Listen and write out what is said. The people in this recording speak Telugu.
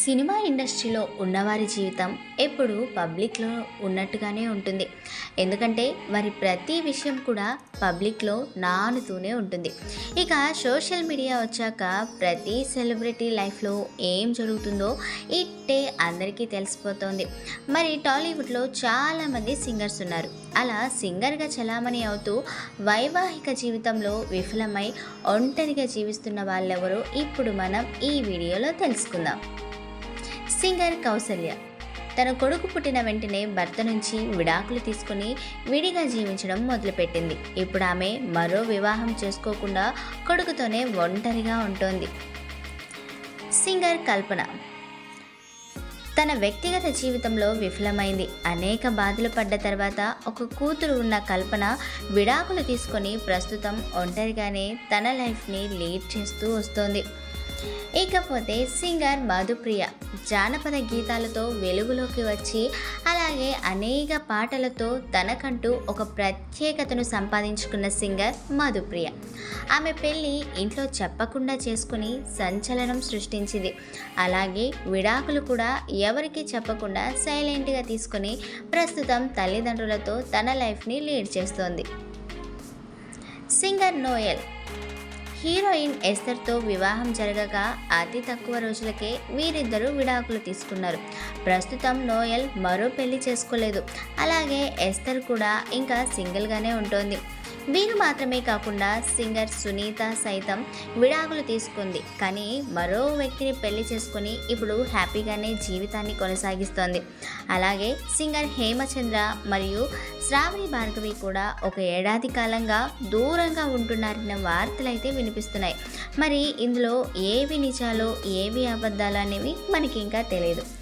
సినిమా ఇండస్ట్రీలో ఉన్నవారి జీవితం ఎప్పుడు పబ్లిక్లో ఉన్నట్టుగానే ఉంటుంది. ఎందుకంటే వారి ప్రతి విషయం కూడా పబ్లిక్లో నానుతూనే ఉంటుంది. ఇక సోషల్ మీడియా వచ్చాక ప్రతి సెలబ్రిటీ లైఫ్లో ఏం జరుగుతుందో ఇట్టే అందరికీ తెలిసిపోతుంది. మరి టాలీవుడ్లో చాలామంది సింగర్స్ ఉన్నారు. అలా సింగర్గా చలామణి అవుతూ వైవాహిక జీవితంలో విఫలమై ఒంటరిగా జీవిస్తున్న వాళ్ళెవరో ఇప్పుడు మనం ఈ వీడియోలో తెలుసుకుందాం. సింగర్ కౌసల్య. తన కొడుకు పుట్టిన వెంటనే భర్త నుంచి విడాకులు తీసుకుని విడిగా జీవించడం మొదలుపెట్టింది. ఇప్పుడు ఆమె మరో వివాహం చేసుకోకుండా కొడుకుతోనే ఒంటరిగా ఉంటుంది. సింగర్ కల్పన. తన వ్యక్తిగత జీవితంలో విఫలమైంది. అనేక బాధలు పడ్డ తర్వాత ఒక కూతురు ఉన్న కల్పన విడాకులు తీసుకొని ప్రస్తుతం ఒంటరిగానే తన లైఫ్ని లీడ్ చేస్తూ వస్తోంది. ఇకపోతే సింగర్ మధుప్రియ జానపద గీతాలతో వెలుగులోకి వచ్చి అలాగే అనేక పాటలతో తనకంటూ ఒక ప్రత్యేకతను సంపాదించుకున్న సింగర్ మధుప్రియ. ఆమె పెళ్ళి ఇంట్లో చెప్పకుండా చేసుకుని సంచలనం సృష్టించింది. అలాగే విడాకులు కూడా ఎవరికి చెప్పకుండా సైలెంట్గా తీసుకుని ప్రస్తుతం తల్లిదండ్రులతో తన లైఫ్ని లీడ్ చేస్తోంది. సింగర్ నోయల్ హీరోయిన్ ఎస్తర్తో వివాహం జరగక అతి తక్కువ రోజులకే వీరిద్దరూ విడాకులు తీసుకున్నారు. ప్రస్తుతం నోయల్ మరో పెళ్ళి చేసుకోలేదు. అలాగే ఎస్తర్ కూడా ఇంకా సింగిల్గానే ఉంటుంది. వీరు మాత్రమే కాకుండా సింగర్ సునీత సైతం విడాకులు తీసుకుంది. కానీ మరో వ్యక్తిని పెళ్ళి చేసుకుని ఇప్పుడు హ్యాపీగానే జీవితాన్ని కొనసాగిస్తోంది. అలాగే సింగర్ హేమచంద్ర మరియు శ్రావణి భార్గవి కూడా ఒక ఏడాది కాలంగా దూరంగా ఉంటున్నారన్న వార్తలైతే వినిపిస్తున్నాయి. మరి ఇందులో ఏవి నిజాలు ఏవి అబద్ధాలు అనేవి మనకి ఇంకా తెలియదు